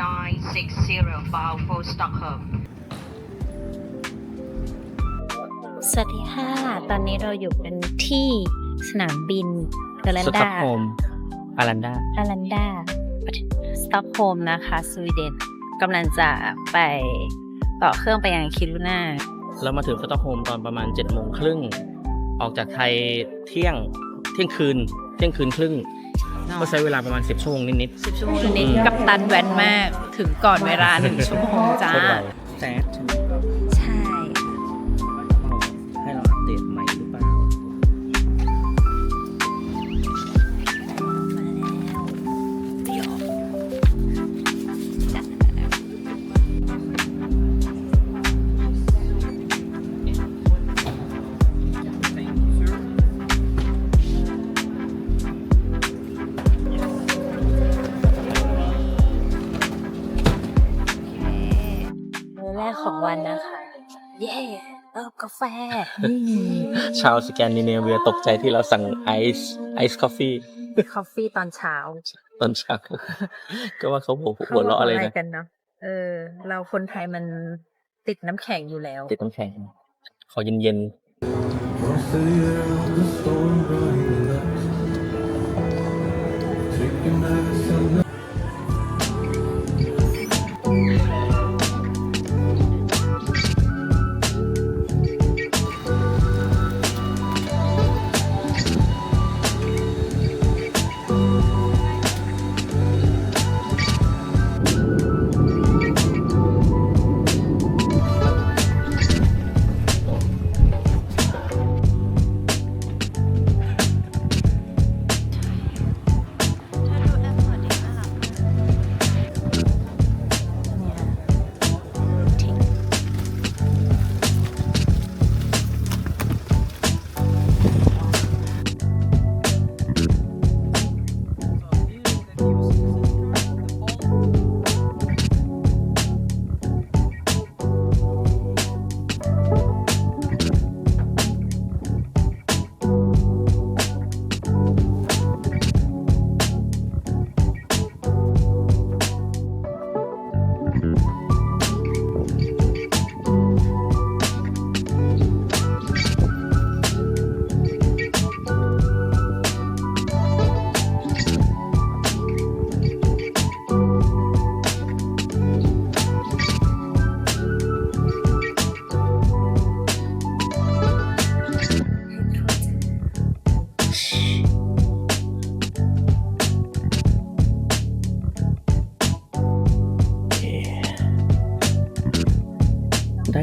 9605 for Stockholm. สวัสดีค่ะ ตอนนี้เราอยู่กันที่สนามบินเอร์แลนสต็อกโฮมอารันดาเอร์แลนดาสต็อกโฮมนะคะ สวีเดนกำลังจะไปต่อเครื่องไปยังคิรุน่าเรามาถึงสต็อกโฮมตอนประมาณ7จ็ดโมงครึ่ง ออกจากไทยเที่ยงเที่ยงคืน เที่ยงคืนครึ่ง ก็ใช้เวลาประมาณ 10 ชั่วโมงนิดสิบชั่วโมงนิดกับตันแวนมาก ถึงก่อนเวลาหนึ่งชั่วโมงๆจ้าโคตรไวแซด ชาวสแกนดิเนเวียตกใจที่เราสั่งไอซ์ไอซ์คอฟฟี่คอฟฟี่ตอนเช้าตอนเช้าก็ว่าเขาหัวหัวเราะอะไรนะกันเนาะเออ เราคนไทยมันติดน้ำแข็งอยู่แล้ว ติดน้ำแข็ง ขอเย็นๆได้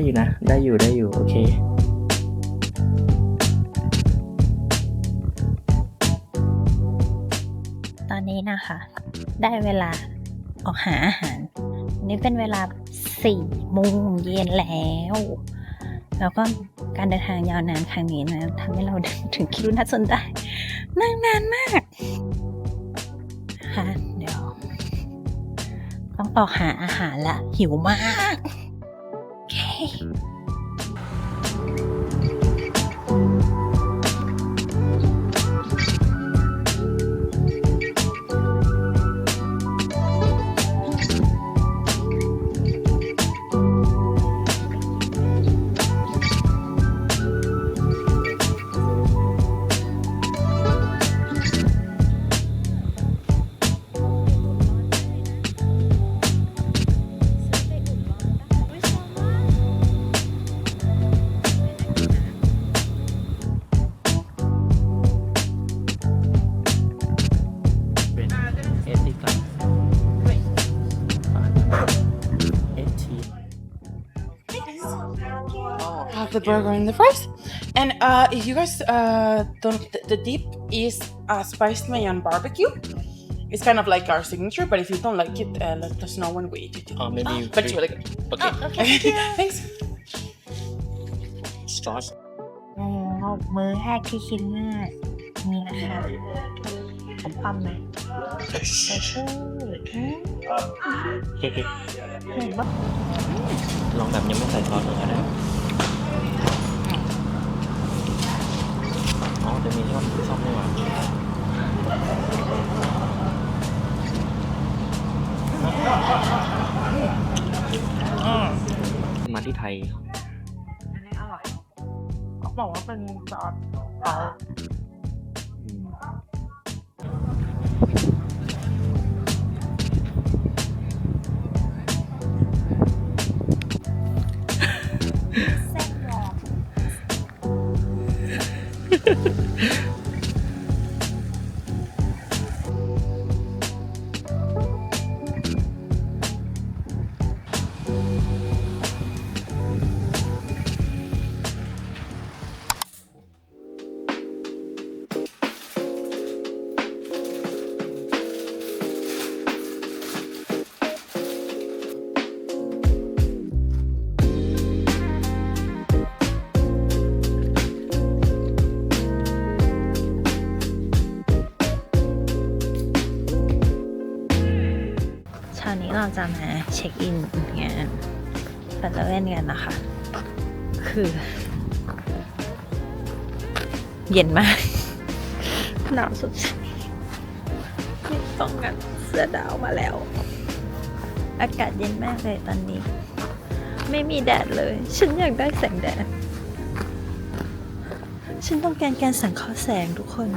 อยู่นะ ได้อยู่ได้อยู่ โอเคตอนนี้นะคะ ได้เวลาออกหาอาหารนนี้เป็นเวลาสี่โมงเย็นแล้ว แล้วก็การเดินทางยาวนานครั้งนี้นะทำให้เราถึงคิรุน่าจนได้นั่งนานมากค่ะเดี๋ยว ต้องออกหาอาหารละหิวมาก โ the burger and the fries. And uh, if you guys uh, don't, the, the dip is uh, spiced mayo barbecue. It's kind of like our signature, but if you don't like it, uh, let us know when we eat it. Oh, maybe but it's three. really good. โอเค Thanks. สตอส แล้วมื้อแรกที่คิดว่านี่นะคะผมปั้มไหมเชอร์เห็นปะ ลองแบบยังไม่ใส่ซอสหน่อยก็ได้ ะมีช่องที่ซ่อมไม่ไมาที่ไทย อันนี้อร่อย บอกว่าเป็นซอสเปา เราจะมาเช็คอินงานปัตเตอร์เว่นกันนะคะ คือ เย็นมากหนาวสุดๆไม่ต้องกันเสื้อดาวมาแล้ว อากาศเย็นมากเลยตอนนี้ ไม่มีแดดเลย ฉันอยากได้แสงแดด ฉันต้องการการสังเคราะห์แสงทุกคน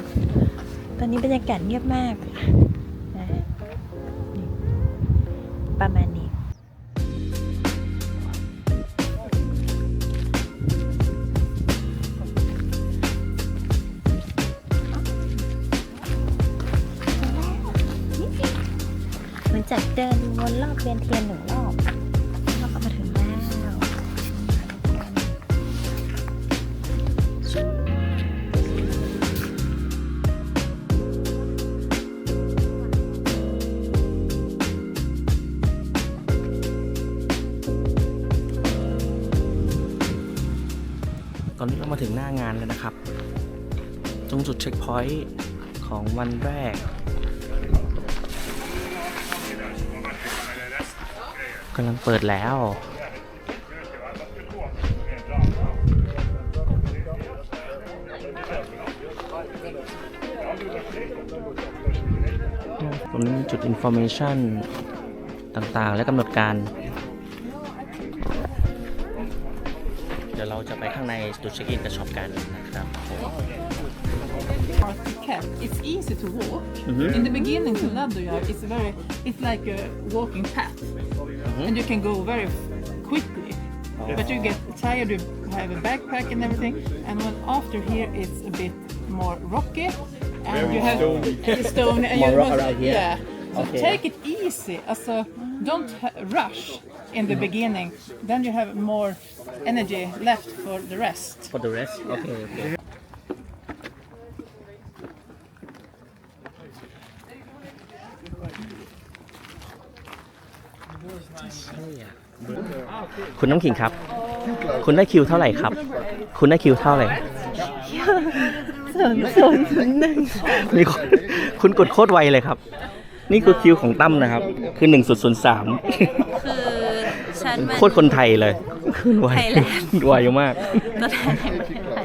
ตอนนี้บรรยากาศเงียบมาก ประมาณนี้เหมือนจากเดินวนรอบเวียนเทียนหนึ่ ตอนนี้เรามาถึงหน้างานแล้วนะครับ ตรงจุดเช็คพอยต์ของวันแรก กำลังเปิดแล้ว ตรงนี้มีจุด information ต่างๆ และกำหนดการาจะไปข้างในจุดเช็คอินกับช็อปกันนะครับผม cap. It's easy to walk. Mhm. In the beginning to Ladujärv, it's very, it's like a walking path, and you can go very f- quickly. But you get tired. You have a backpack and everything, and when after here, it's a bit more rocky, and you have stone. and More you rock must- around here. Yeah. So Okay. take it easy. Also, don't ha- rush In the beginning. Then you have more energy left for the rest. for the rest โอเคโอเคคุณน้ำขิงครับ คุณได้คิวเท่าไหร่ครับ คุณได้คิวเท่าไหร่ ศูนย์ศูนย์ศูนย์หนึ่งนี่คุณคุณกดโคตรไวเลยครับ นี่คือคิวของตั้มนะครับ คือ1 0 0 3คือ ฉันมัน โคตรคนไทยเลยขึ้นไวไทยแลนด์ ไวมาก ตัวแทนแห่งประเทศไทย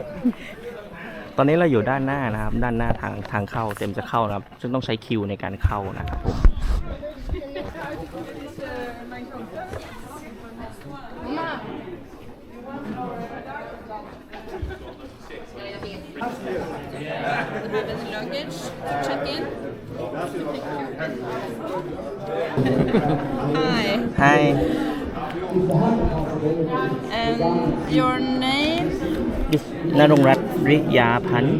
ตอนนี้เราอยู่ด้านหน้านะครับ ด้านหน้าทางทางเข้าเต็มจะเข้านะครับ ซึ่งต้องใช้คิวในการเข้านะครับผม luggage to and your name? this นรงรัตน์ริยาพันธ์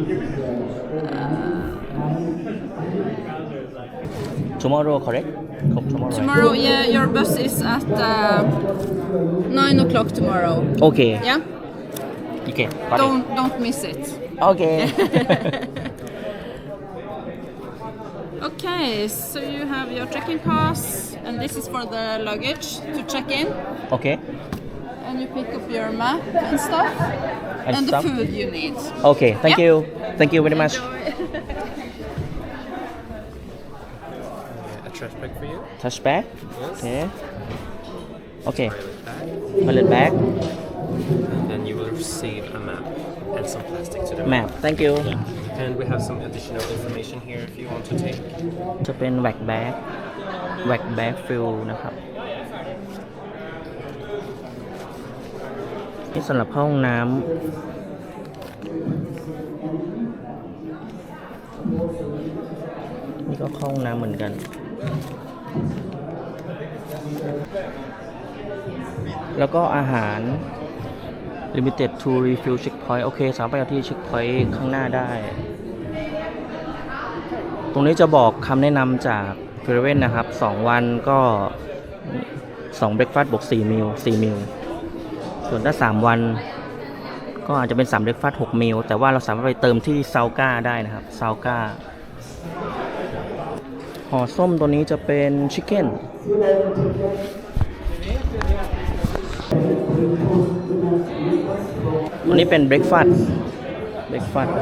tomorrow correct ครับ tomorrow right? Tomorrow, yeah, your bus is at uh, nine o'clock tomorrow. okay Yeah, okay got it don't don't miss it. okay Okay, so you have your check-in pass, and this is for the luggage to check in, okay. And you pick up your map and stuff, And and, stuff? the food you need. okay thank Yeah. you. Thank you very much. A trash bag for you. touch back okay. Okay. Bag. toilet bag. And then you will receive a map and some plastic to the map. thank you And we have some additional information here if you want to take. จะเป็นแวกแบ็กแวกแบ็กฟิลนะครับนี่สำหรับห้องน้ำนี่ก็ห้องน้ำเหมือนกัน แล้วก็อาหาร limited to refill checkpoint โอเค สามารถไปที่ checkpoint ข้างหน้าได้ รงนี้จะบอกคำแนะนำจากเฟรเวนนะครับ 2 วันก็2เบรกฟาสต์บวก4มิล4มิลส่วนถ้า 3 วันก็อาจจะเป็น3เบรกฟาสต์6มิลแต่ว่าเราสามารถไปเติมที่ซาวก้าได้นะครับซาวก้าห่อส้มตัวนี้จะเป็นชิคเก้นตัวนี้เป็นเบรกฟาสต์เบรกฟาสต์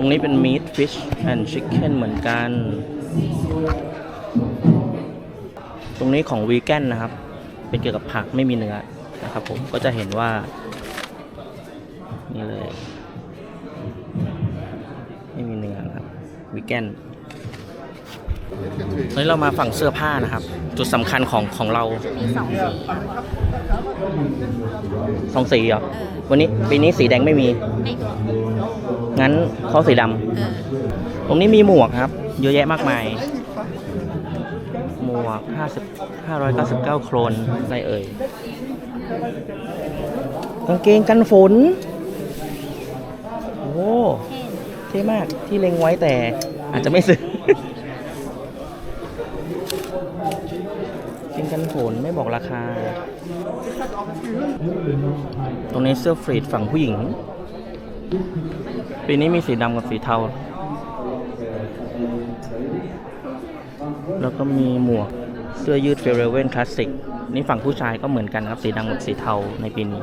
ตรงนี้เป็น meat fish and chicken เหมือนกัน ตรงนี้ของวีแกนนะครับ เป็นเกี่ยวกับผักไม่มีเนื้อนะครับผมก็จะเห็นว่า นี่เลย ไม่มีเนื้อนะครับวีแกนตอนนี้เรามาฝั่งเสื้อผ้านะครับ จุดสำคัญของของเรามีสองสีสองสีเหรอวันนี้ปีนี้สีแดงไม่มีไม่ งั้นเขาสีดำตรงนี้มีหมวกครับ เยอะแยะมากมาย หมวก50 599 โครนอะไรเอ่ย กางเกงกันฝน โอ้เท่มากที่เล็งไว้แต่อาจจะไม่ซื้อเกงกันฝนไม่บอกราคา ตรงนี้เสื้อฟรีดฝั่งผู้หญิง ปีนี้มีสีดำกับสีเทา แล้วก็มีหมวกเสื้อยืดเฟรเวนคลาสสิก นี่ฝั่งผู้ชายก็เหมือนกันครับ สีดำกับสีเทาในปีนี้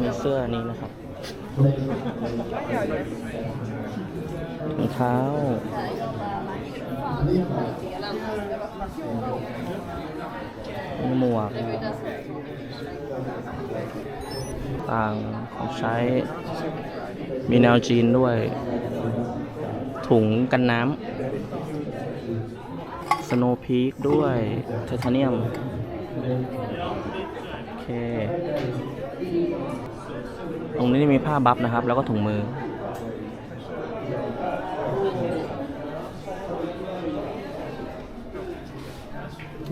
มีเสื้อนี้นะครับรองเท้า หมวก ต่างของใช้ มีแนวจีนด้วย ถุงกันน้ำ สโนพีคด้วยไทเทเนียม โอเค ตรงนี้มีผ้าบัฟนะครับ แล้วก็ถุงมือ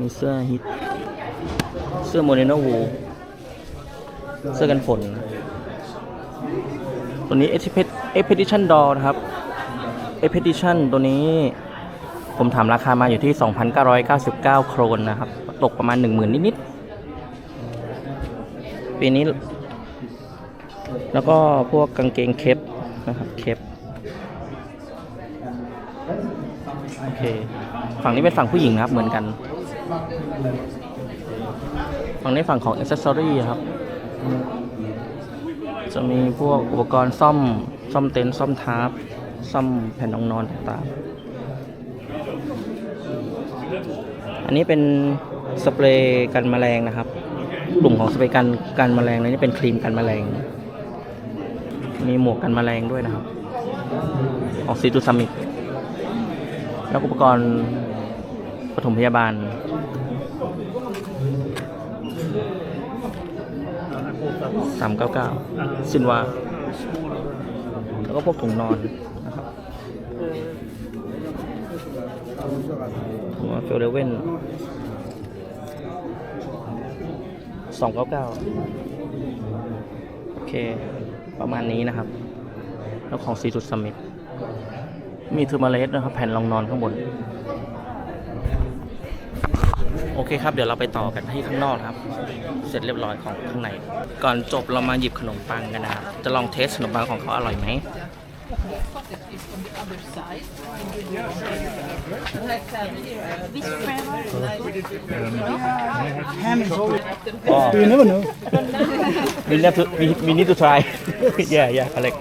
มีเสื้อฮิต เสื้อโมเดโนวูเสื้อกันฝน ตัวนี้ Expedition Doll นะครับ Expedition ตัวนี้ ผมถามราคามาอยู่ที่ 2,999 โครนนะครับ ตกประมาณ 10,000 นิดๆ ปีนี้ แล้วก็พวกกางเกงเคปนะครับ เคปโอเค ฝั่งนี้เป็นฝั่งผู้หญิงนะครับ เหมือนกัน ฝั่งนี้ฝั่งของอ c เซสซอรี่ครับ จะมีพวกอุปกรณ์ซ่อม ซ่อมเต็นท์ซ่อมทาร์ปซ่อมแผ่นรองนอนต่างๆ อันนี้เป็นสเปรย์กันแมลงนะครับ กลุ่มของสเปรย์กันกันแมลงนี่เป็นครีมกันแมลง มีหมวกกันแมลงด้วยนะครับออกซีตูซามิกแล้วอุปกรณ์ปฐมพยาบาล สามเก้าเก้าซินวาแล้วก็พวกถุงนอนนะครับหัวเฟลเดเว่นสองเก้าเก้าโอเค ประมาณนี้นะครับ แล้วของซีจุดสมิธมีเทอร์มาเลสนะครับ แผ่นรองนอนข้างบน โอเคครับ เดี๋ยวเราไปต่อกันที่ข้างนอกนะครับ เสร็จเรียบร้อยของข้างใน ก่อนจบเรามาหยิบขนมปังกันนะครับ จะลองเทสขนมปังของเขาอร่อยไหม Which flavor? Oh. You never know. we need to we, we need to try. yeah, yeah, correct.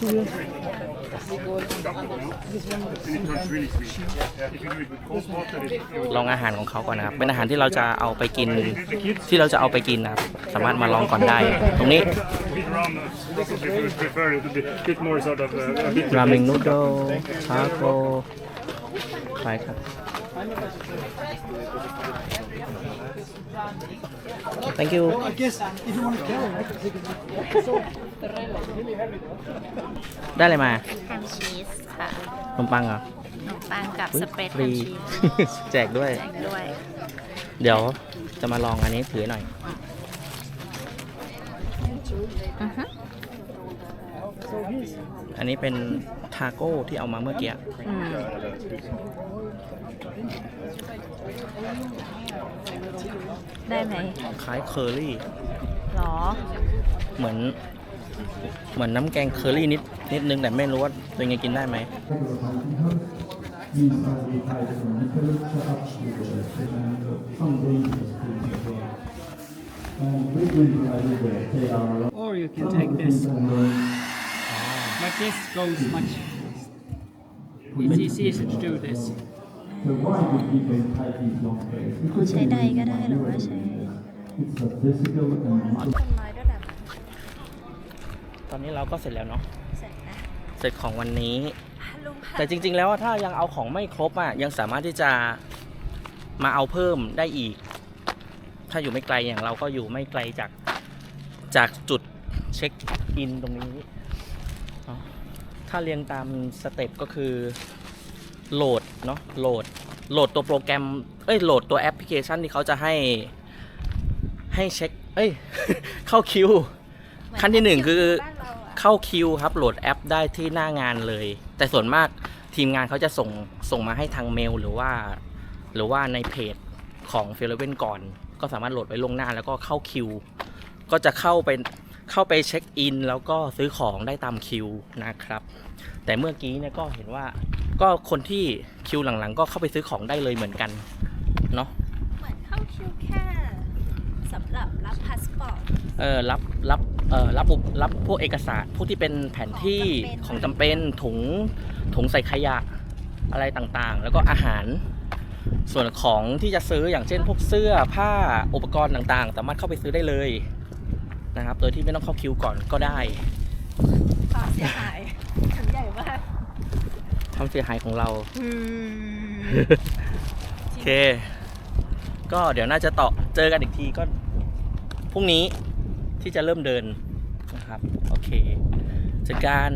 really sweet. If you do it with cold water, it, it ลองอาหารของเขาก่อนนะครับ เป็นอาหารที่เราจะเอาไปกินที่เราจะเอาไปกินนะครับ สามารถมาลองก่อนได้ ตรงนี้ ราเมงนูโดทาโกไปครับ thank you I guess if you want to carry, I can take it. ได้เลยมาแฮมชีสค่ะขนมปังเหรอขนมปังกับอุ๊ยสเปรดฟแฮรีมชีสแจกด้วย แจกด้วย เดี๋ยวจะมาลองอันนี้ถือหน่อยอือฮึอันนี้เป็น ทาโก้ที่เอามาเมื่อกี้อืมได้ไหมคล้ายเคอรี่หรอ เหมือน เหมือนน้ำแกงเคอรี่นิดนิดนึงแต่ไม่รู้ว่าตัวเองกินได้ไหม Or you can take this. But this goes much. It's easier to do this. ใช้ใดก็ได้หรือว่าใช้คนน้อยด้วยแบบตอนนี้เราก็เสร็จแล้วเนาะ เสร็จนะเสร็จของวันนี้ ลุงแต่จริง ๆ แล้วถ้ายังเอาของไม่ครบอะยังสามารถที่จะมาเอาเพิ่มได้อีก ถ้าอยู่ไม่ไกลอย่างเราก็อยู่ไม่ไกลจากจากจุดเช็คอินตรงนี้เนาะ ถ้าเรียงตามสเต็ปก็คือโหลดเนาะโหลดโหลดตัวโปรแกรม เอ้ยโหลดตัวแอปพลิเคชันที่เขาจะให้ให้เช็ค เอ้ย เข้าคิว ขั้นที่หนึ่งคือเข้าคิวครับโหลดแอปได้ที่หน้างานเลย แต่ส่วนมากทีมงานเขาจะส่งส่งมาให้ทางเมลหรือว่า หรือว่าในเพจของเฟลเวนก่อน ก็สามารถโหลดไว้ลวงหน้าแล้วก็เข้าคิว ก็จะเข้าไป เข้าไปเช็คอิน แล้วก็ซื้อของได้ตามคิวนะครับ แต่เมื่อกี้เนี่ยก็เห็นว่าก็คนที่คิวหลังๆ ก็เข้าไปซื้อของได้เลยเหมือนกันเนาะเหมือนเข้าคิวแค่สำหรับรับพาสปอร์ตเออรับรับเออรับอุปรับพวกเอกสารพวกที่เป็นแผนที่ขขอองงจำจำเป็เป็นนถุงถุงใส่ขยะอะไรต่างๆ แล้วก็อาหารส่วนของที่จะซื้ออย่างเช่นพวกเสื้อผ้าอุปกรณ์ต่างๆ สามารถเข้าไปซื้อได้เลย นะครับ โดยที่ไม่ต้องเข้าคิวก่อนก็ได้ ความเสียหายถึงใหญ่มากความเสียหายของเรา อืมโอเค ก็เดี๋ยวน่าจะต่อเจอกันอีกทีก็พรุ่งนี้ที่จะเริ่มเดินนะครับ โอเคเจอกัน